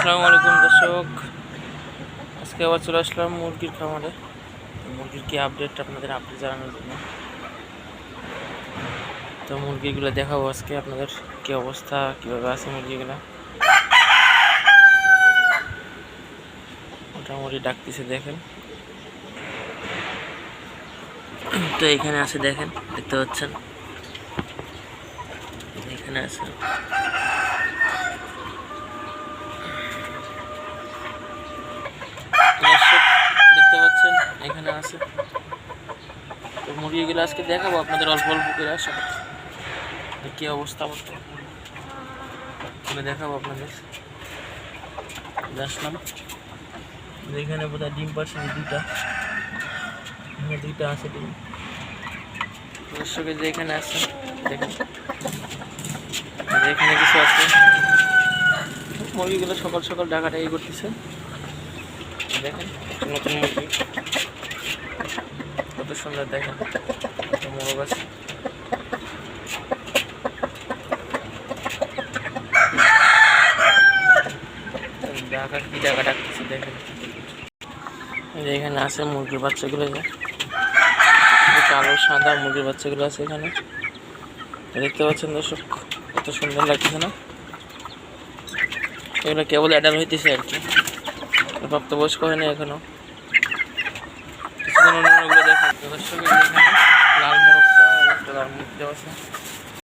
আসসালামু আলাইকুম দর্শক। আজকে আবার চলে আসলাম মুরগির খামারে। মুরগির কি আপডেট আপনাদের আপডেট জানানোর জন্য? তো মুরগিগুলো দেখাবো আজকে আপনাদের কি অবস্থা, কীভাবে আছে মুরগিগুলো। মোটামুটি ডাকতেছে, দেখেন। তো এখানে আছে, দেখেন, দেখতে পাচ্ছেন। এখানে আছে দর্শক দেখতে পাচ্ছেন এখানে আছে। তো মুরগিগুলো আজকে দেখাবো, আপনাদের অল্প অল্প করে আসা। কি অবস্থা বর্তমান। দেখাবো আপনাদের। আসলাম। এখানে বোধহয় ডিম পাচ্ছে দুইটা। এখানে দুইটা আছে ডিম। দর্শকের যে এখানে আছে, দেখেন। এখানে কিছু আছে। মুরগিগুলো সকাল সকাল ডাকাটাই করতেছে। দেখেন, নতুন মুরগি। কত সুন্দর দেখেন। মোরগ আছে কি ডাকা ডাকতেছে, দেখেন। এখানে আছে মুরগির বাচ্চাগুলো কালো, সাদা মুরগির বাচ্চাগুলো আছে এখানে। দেখতে পাচ্ছেন দর্শক, কত সুন্দর লাগছে না? এগুলো কেবল অ্যাডাল হইতেছে আর কি। প্রাপ্তবয়স্ক হয়নি এখনও। কিছুদিন অন্যগুলো লাল মোরগটা লাল মুরগ দেওয়া আছে।